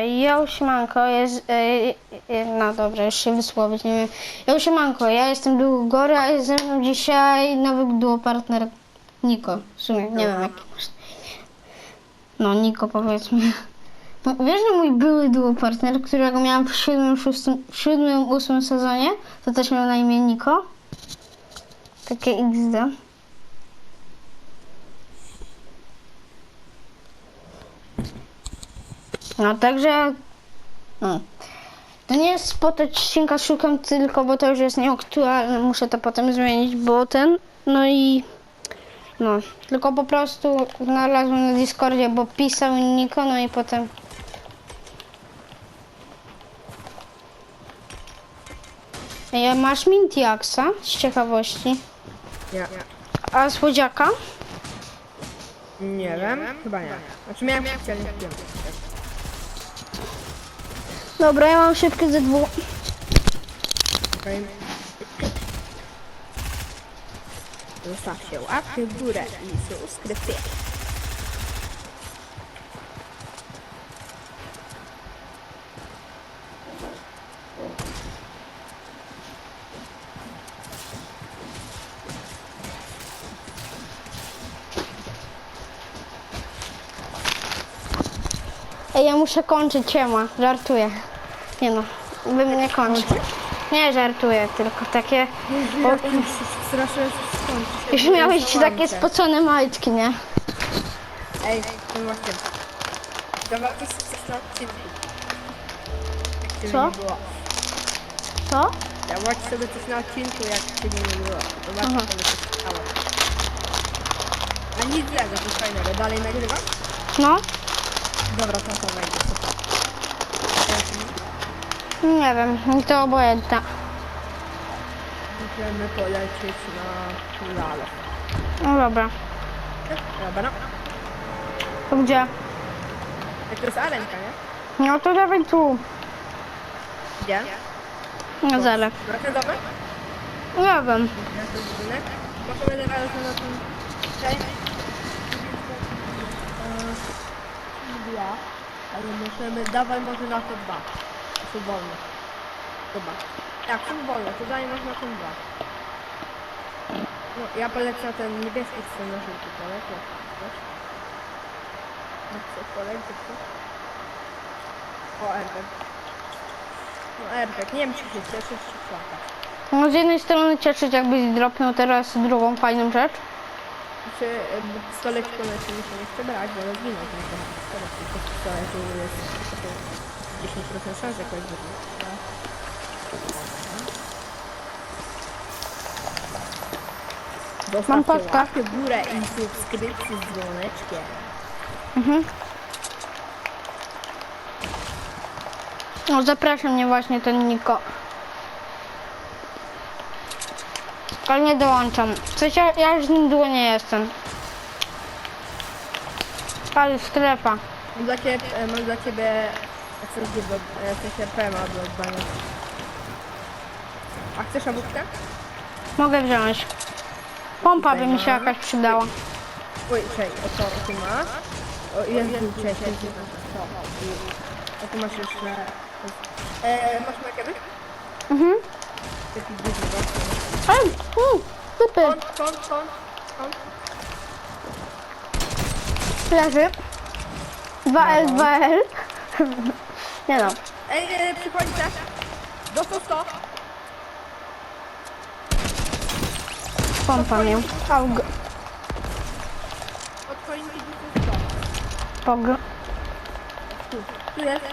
Ja siemanko, jest... Yy, yy, no dobra, już się wysłowić, nie wiem. Ja siemanko, ja jestem Duo Gory, a jest ze mną dzisiaj nowy duo partner Niko. W sumie, nie wiem jaki masz. No, Niko powiedzmy. No, wiesz, że mój były duo partner, którego miałem w siódmym, szóstym, w siódmym, ósmym sezonie, to też miał na imię Niko. Takie XD. No także. No. To nie jest spot odcinka szukam tylko, bo to już jest nieaktualne. Muszę to potem zmienić, bo ten. No i. No. Tylko po prostu znalazłem na Discordzie, bo pisał Niko, no i potem. Ej, a masz Mintiaxa z ciekawości? Nie. A słodziaka? Nie wiem, chyba nie. Znaczy miałem chcieli, nie wiem. Dobra, ja mam szybkie ze dwóch. Zostawcie łapkę w górę i subskrypcję. Ej, ja muszę kończyć, ciema, żartuję. Nie no, bym nie kończył. Nie żartuję, tylko takie... O, strasznie skończy Już miałeś takie spocone majtki, nie? Ej, ten właśnie. Zobaczcie coś na odcinku. Co? Co? Zobacz sobie coś na odcinku, jak ciebie nie było. Zobacz Aha. sobie coś stało. A nic złego, coś fajnego. Dalej nagrywasz? No? Dobra, to to wejdzie. super. Nie wiem, mi to obojętne. Możemy polecieć na lalo. No dobra. Dobra. To gdzie? Jak to jest arenka, nie? No to dawaj tu. Gdzie? No zaraz. Rakietowe? Nie wiem. Ja to budynek. Możemy teraz na tym... Okej. Ale możemy... Dawaj może na to dwa. Są wolne. Chyba. Tak, są wolne. To daj może na ten dwa. No, ja polecę na ten niebieski chcę na. Jak chcesz poleć, to chcesz? O, airbag. No, airbag. Nie wiem, czy się cieszysz, czy. No z jednej strony cieszyć jakbyś dropnął teraz drugą fajną rzecz. Czy jakby pistolet kolecy mi się nie chce brać, bo rozwinął ten ten pistolet, tylko w pistoletu jest tylko 10% szans jakoś wyjdzie. Mam podka. łapkę w górę i subskrypcję z dzwoneczkiem. Mhm. No zapraszam mnie właśnie ten Niko. Ale nie dołączam. Coś ja, ja już długo nie jestem. Ale strefa. Mam dla ciebie, e, mam dla ciebie SSD do, e, sensie PMA do oddania. A chcesz obudkę? Mogę wziąć. Pompa by mi się jakaś przydała. Oj, czekaj, o to tu masz. O, jest był wcześniej. A tu masz jeszcze... E, masz makiety? Mhm. Taki duży gość. Ej, u, typy. Kąt, kąt, kąt, kąt. Leży. 2L, 2L. Nie no. Ej, e, przychodzi też. Dostał 100. Pompa miał. Aug. Od choinki dostał 100. Pog. Tu, jest.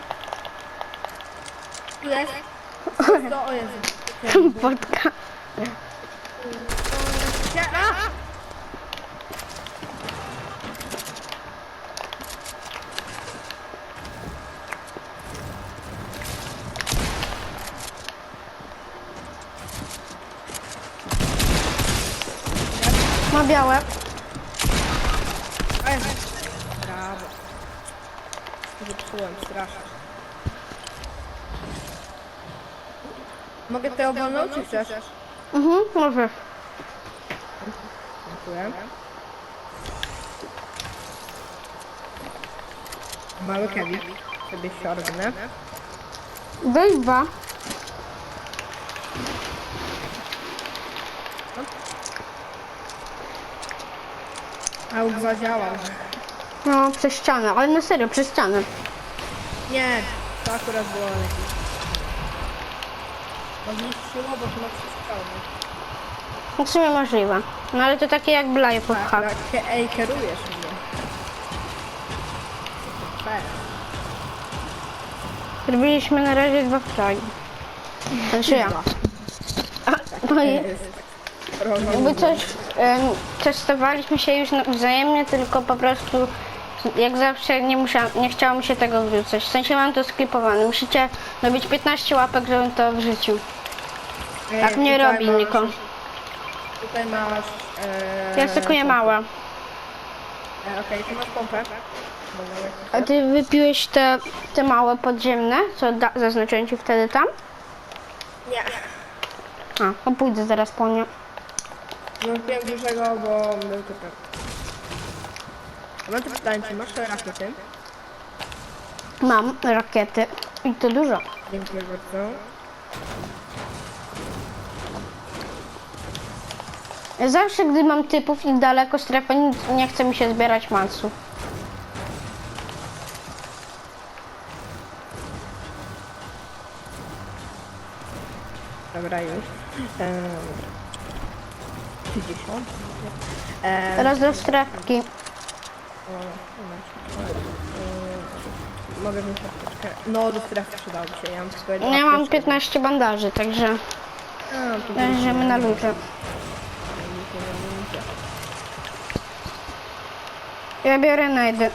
Tu jest. 100, o Jezu. Wodka. Gdzie? A! Ma białe. Brawo. Zepsułem strasznie. Mogę te obalnąć, czy chcesz? Mhm, może. Dziękuję. Mały Kevin. sobie siorbnę. Weź dwa. Auk zadziałał. No, przez ścianę, ale na serio, przez ścianę. Nie, to akurat było lepiej. To zniszczyło, bo to przeszkadzać. No w sumie możliwe. No ale to takie jak blaje hak. Tak, ke- ej, kierujesz mnie. Fair. Zrobiliśmy na razie dwa fragi. Znaczy ja. A, no i jakby coś, em, testowaliśmy się już na- wzajemnie, tylko po prostu jak zawsze nie, musiałam, nie chciało mi się tego wrzucać. W sensie mam to sklipowane. Musicie robić 15 łapek, żebym to wrzucił. Tak nie tutaj robi masz- Niko. Tutaj masz... E, Ja stakuję małe. E, Okej, tu masz pompę. A ty wypiłeś te, te małe podziemne, co da, zaznaczyłem ci wtedy tam? Nie. A, to pójdę zaraz po nie. Wypiłem dużego, bo był typem. Mam to pytanie, czy masz rakiety? Mam rakiety i to dużo. Dziękuję bardzo. Zawsze gdy mam typów i daleko strefę, nie chce mi się zbierać mansów. Dobra, już. E, 50. E, Teraz do strefki. mogę wziąć apteczkę. No, do strefy przydałby się. Ja mam Ja mam apteczkę. 15 bandaży, także A, leżymy na luzie. Ja biorę najdy.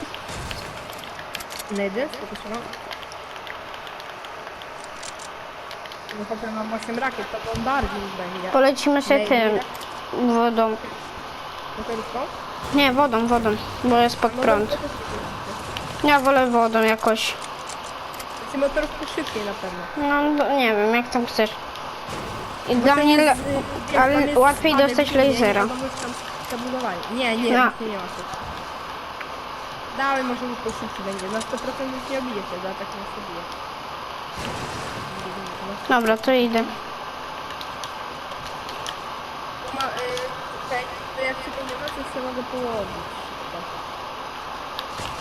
Nejdy? Trzeba? No potem mam 8 rakiet, to bombardzik będzie. Polecimy sobie tym wodą. Nie, wodą, wodą, bo jest pod prąd. Ja wolę wodą jakoś. Znaczy motorówkę szybciej na pewno. No, do- nie wiem, jak tam chcesz. I dla mnie, le- ale łatwiej dostać lasera. Nie. Nie, nie, No. ma. Dawaj, może to szybciej będzie. Na 100% już nie obijecie, za tak nie sobie. Dobra, to idę. Ma, y, tutaj, to jak się nie ma, to mogę położyć.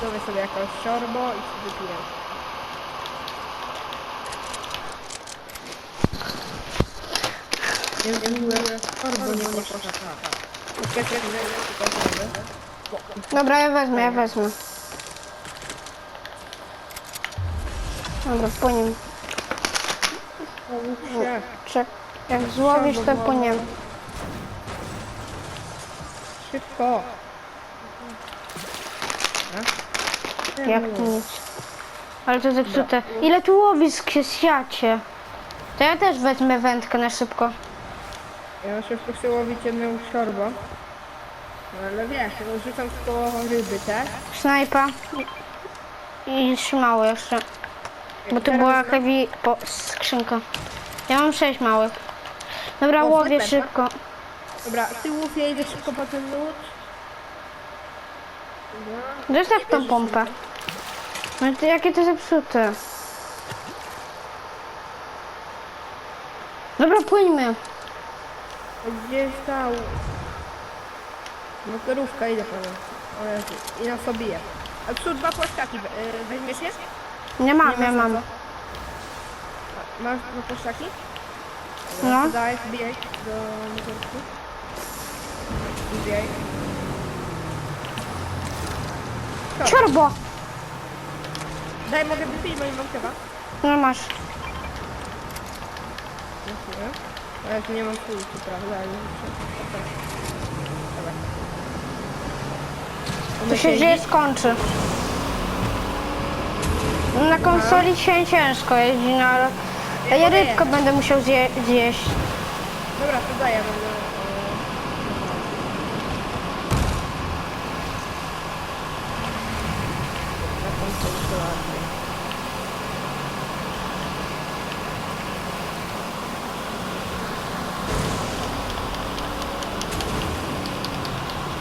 Zrobię sobie jakąś siorbo i sobie wypiję. Nie zrobiłem siorbo, nie poszła. Czekaj, czekaj, czekaj, czekaj. Dobra, ja wezmę, ja wezmę. Dobra, po nim. Czek. Jak złowisz, to po nim. Szybko. Jak nic. Ale to zepsute. Ile tu łowisk jest, jacie? To ja też wezmę wędkę na szybko. Ja szybko chcę łowić jedną siorbę. No ale wiesz, rzucam tylko ryby te. Snajpa. I trzymało jeszcze. Bo to była heavy po skrzynka. Ja mam sześć małych. Dobra, O, łowię snajperka. szybko. Dobra, ty łów, ja idę szybko po ten lód. Dobra. Zostaw tą pompę. No to jakie to zepsute. Dobra, płyńmy. A Gdzie jest łu- Motorówka, idę po nią. O Jezu, i nas obije. A tu dwa płaszczaki, y, weźmiesz je? Nie mam, Nie mam. Masz dwa płaszczaki? No. Daj, wbijaj do motorówki. Wbijaj. Czorbo! Daj, mogę wypić, bo nie mam chyba. No masz. Dziękuję. Ale tu nie mam kulki, prawda? Ale muszę... Dobra. To się dzieje skończy. Na konsoli się ciężko jeździ, no ale... A ja rybkę będę musiał zje zjeść. Dobra, to daję.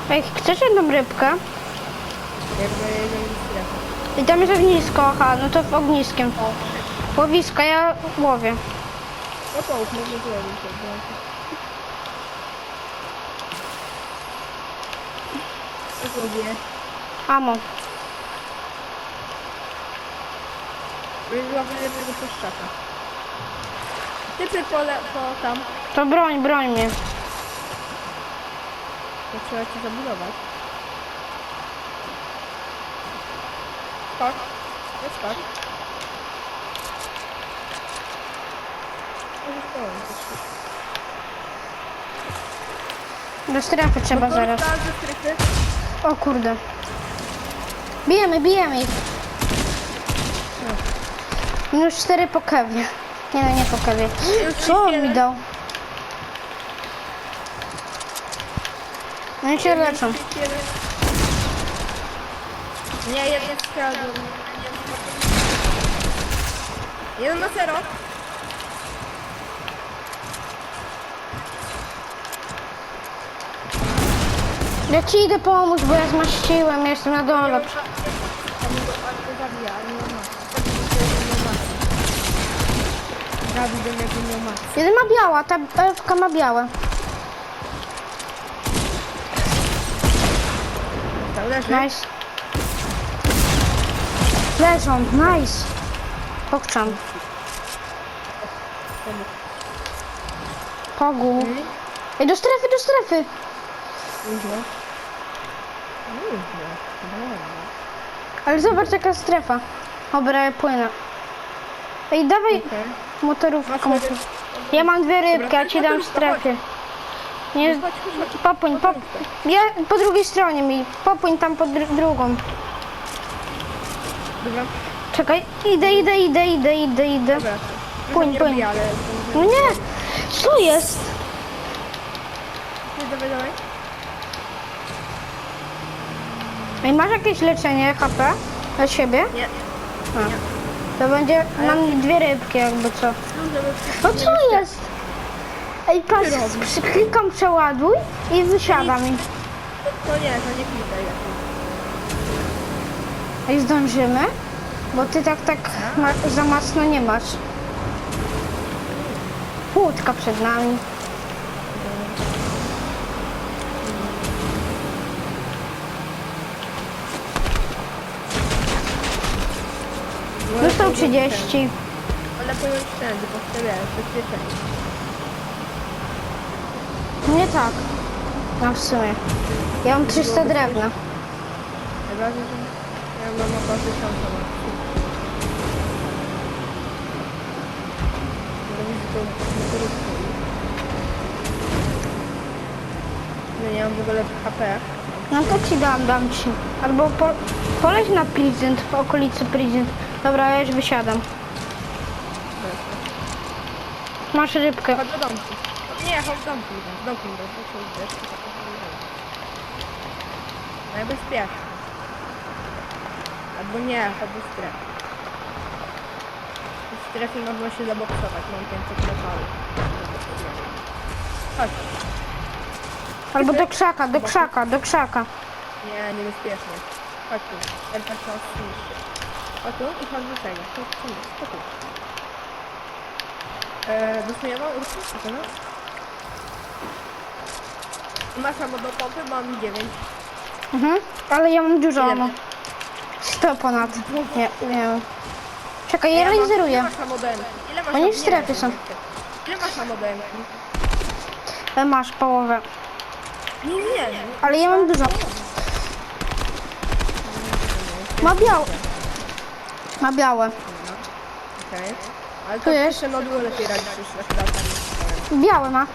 Ej, chcesz jedną rybkę? Jakby jedziemy do strefy. I tam jest ognisko, aha, no to w ogniskiem. Łowiska, ja łowię. No połów, może zrobić to. Co zrobię? Amo. Wyłapuję tego puszczaka. Typy po, le- po tam. To broń, broń mnie. To trzeba ci zabudować. Skok. Jest skok. Do strefy trzeba zaraz. Ze strefy. O kurde. Bijemy, bijemy ich. Minus 4 po kewie. Nie no, nie po kewie. Co on mi dał? No i się leczą. Nie, jeden skradł. Jeden na zero. Ja ci idę pomóc, bo ja zmaściłem, ja jestem na dole. On go, zabija, ale nie ma. Dawid. Jeden ma biała, ta elfka ma białe. Leży. Nice. Leżą, nice. Pokczam. Pogu. Mhm. Ej, do strefy, do strefy. Ale zobacz jaka strefa. Dobra, ja płynę. Ej, dawaj Okej. motorówką. Ja mam dwie rybki, ja ci dam w strefie. Nie, popłyń, pop... Ja po drugiej stronie mi. Popłyń tam po dru drugą. Dobra. Czekaj, idę, idę, idę, idę, idę, idę. Dobra. Płyń, Nie płyń. robię, ale... No nie, co jest? Nie, Dawaj, dawaj. Ej, masz jakieś leczenie HP dla siebie? Nie. A. To będzie, mam dwie rybki jakby co. No co jest? Ej, patrz, klikam przeładuj i wysiada mi. To nie, to nie klikaj. Ej, zdążymy? Bo ty tak, tak ma, za mocno nie masz. Łódka przed nami. Dostał 30. Ale powiem wszędzie, bo wtedy jest bezpieczenie. Nie tak. No w sumie. Ja mam 300 drewna. Chyba, że ja mam około 1000 na No nie mam w ogóle HP. No to ci dam, dam ci. Albo po, poleć na Pleasant, w okolicy Pleasant. Dobra, ja już wysiadam. Masz rybkę. Chodź do domku. Nie, chodź do domku. Z domku. Do domku idę. Najbezpieczniej. Albo nie, do strefy. W strefie można się zaboksować. Mam 500 metalu. Chodź. Albo do krzaka, do krzaka, do krzaka. Nie, niebezpiecznie. Chodź tu. Trzeba zniszczyć. Chodź tu i chodź do tego. Chodź tu. Chodź tu. Eee, urki? Co to? Masz ammo do pompy? Mam 9. Mhm. Ale ja mam dużo Ile ammo. masz? 100 ponad. Nie, nie wiem. Czekaj, ja masz? Ile masz Oni w strefie są. nie. Ile masz MK? E, Masz połowę. Nie, nie. Ale ja mam dużo. Ma białe. Ma białe. Okej. Ale to jest. jeszcze na dół lepiej niż na środku. Białe ma.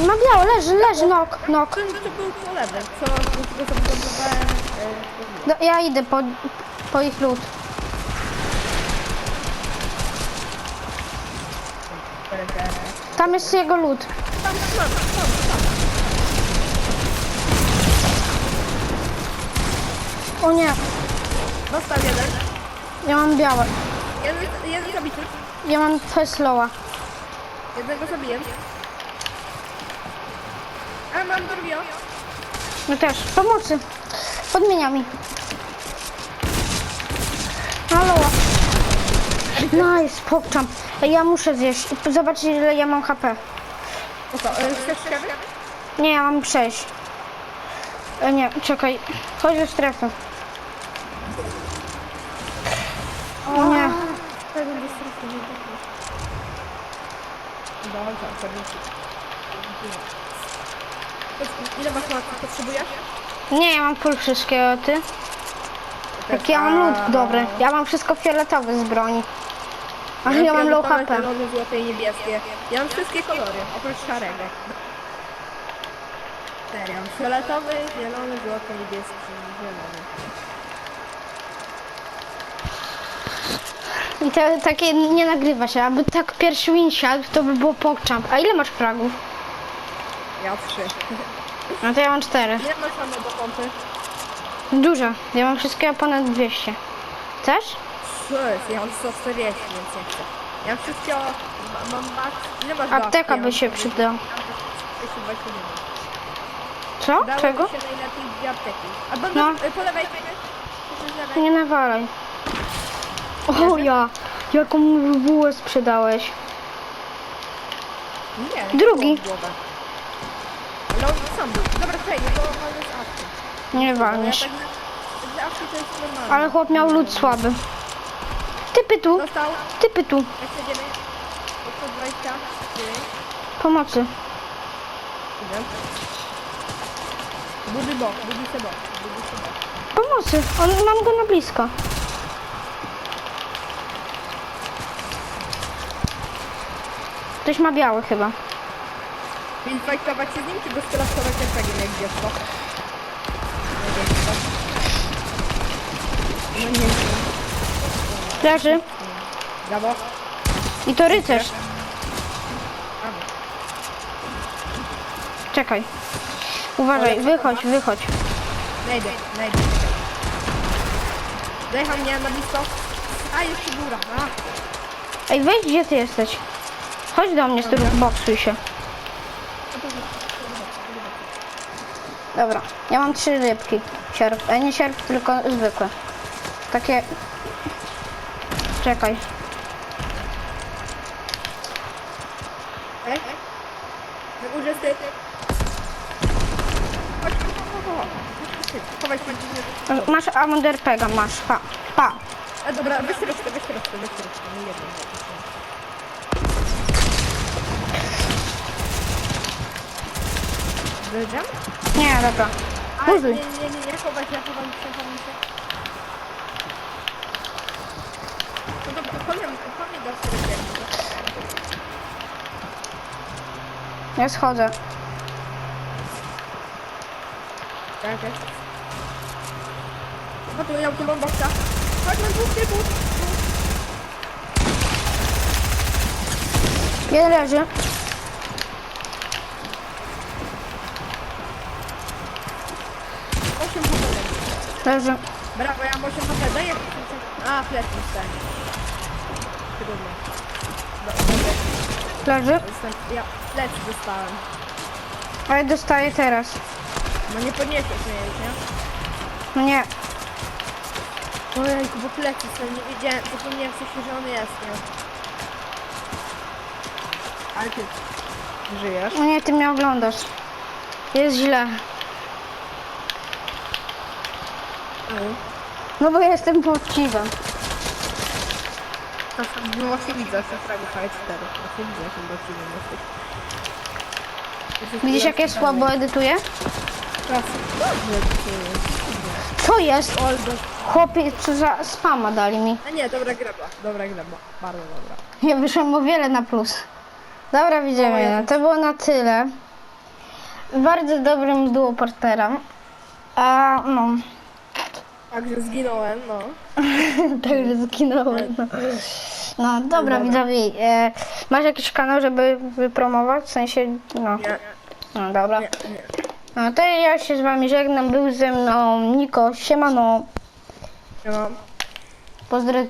Ma białe, leży, leży, nok, nok. To był po lewej. Co, co go zabudowałem? No, ja idę po, po ich lód. Tam jest jego lód. O nie, Dostał jeden. ja mam białe. Jeden, jeden zabity. Ja mam Fesloa. Jednego zabiję. A mam drugiego. No też, pomocy. Podmienia mi. Halo. Nice, pokczam. Ja muszę zjeść. Zobaczyć ile ja mam HP. No co, e, chcesz? Nie, ja mam 6. E, nie, czekaj. Chodź do strefy. O nie. Tak, będzie strasznie. Dobrze, pewnie. Ile masz lat potrzebujesz? Nie, ja mam full wszystkiego, a ty? Jak ja mam lód dobry. Ja mam wszystko fioletowe z broni. Ale ja mam low HP. Zielone, złote i niebieskie. Ja mam wszystkie kolory, oprócz szarego. Serio, fioletowy, zielony, złoty, niebieski, zielony. I to takie nie nagrywa się, aby tak pierwszy win siadł, to by było pokczamp. A ile masz fragów? Ja trzy. No to ja mam 4. Ile masz do pompy? Dużo. Ja mam wszystkiego ponad 200. Chcesz? Sześć, ja mam 140, więc nie chcę. Ja mam wszystkiego, ma- mam max, ile masz Apteka by Ja się mam przydała. 221. Co? Czego? mi się najlepiej dwie apteki. Albo No. no. po lewej czekaj. Po. Nie nawalaj. O ja! Jaką bułę sprzedałeś? Nie, Drugi. głowę. Dobra, hej, no. Nie Ja walniesz. tak, z apki to jest normalne. Ale chłop miał lód słaby. Typy tu, Dostał, typy tu. jak jedziemy. Dostał 20. Tyle. Pomocy. Idę. Budy bok, budy se bok, budy se bok. Pomocy. On, mam go na blisko. Ktoś ma biały chyba. Will fajtować się z nim, czy go skolastować RPG jak dziecko? Nie wiem, co. No nie wiem. Leży. Brawo. I to rycerz. Czekaj. Uważaj, wychodź, wychodź. Najdę, najdę. Dojechał mnie na blisko. A, jeszcze góra. A, Ej, wejdź, gdzie ty jesteś? Chodź do mnie, strój, boksuj się. Dobra, ja mam trzy rybki. Sierp, e, nie sierp, tylko zwykłe. Takie... Czekaj. Ej. Na górze ty. Chodź, chodź, chodź. Masz Amonder Pega, masz. Pa, pa. E, dobra, weź resztę, weź resztę, weź resztę. Nie jedną. Wyjdziemy? Nie, dobra. Nie, Buzuj. nie, nie, nie, chowaj się, chowam się, chowam się. No dobra, powiem, powiem do siebie. Ja schodzę. Tak, jest. No tu ja tu mam boksa. Chodź, mam dwóch typów. Jeden leży. HP. Leży. Brawo, ja mam 8 HP. Daj jak... A, plecy dostałem. Trudno. Do- Leży. Dostałem, ja plecy dostałem. A ja dostaję teraz. No nie podniesiesz mnie już, nie? No nie. Ojejku, bo plecy są, nie wiedziałem, zapomniałem coś, że on jest, nie? Ale ty żyjesz? No nie, ty mnie oglądasz. Jest źle. No bo ja jestem poczciwym. No właśnie widzę, że fragów H4. Właśnie widzę, jak boczywym jesteś. Jesteś Widzisz jak ja słabo edytuję? Dobrze, Co jest? Oldo. Chłopie, co za spama dali mi. A nie, dobra graba. Dobra graba. Bardzo dobra. Ja wyszłam o wiele na plus. Dobra, widzimy. No, to było na tyle. Bardzo dobrym duo partnerem. A no, Także zginąłem, no. także zginąłem. No, no dobra, widzowie. E, masz jakiś kanał, żeby wypromować? W sensie, no. Nie, No dobra. nie, nie. No to ja się z wami żegnam. Był ze mną Niko. Siemano. Mam. Pozdrowy.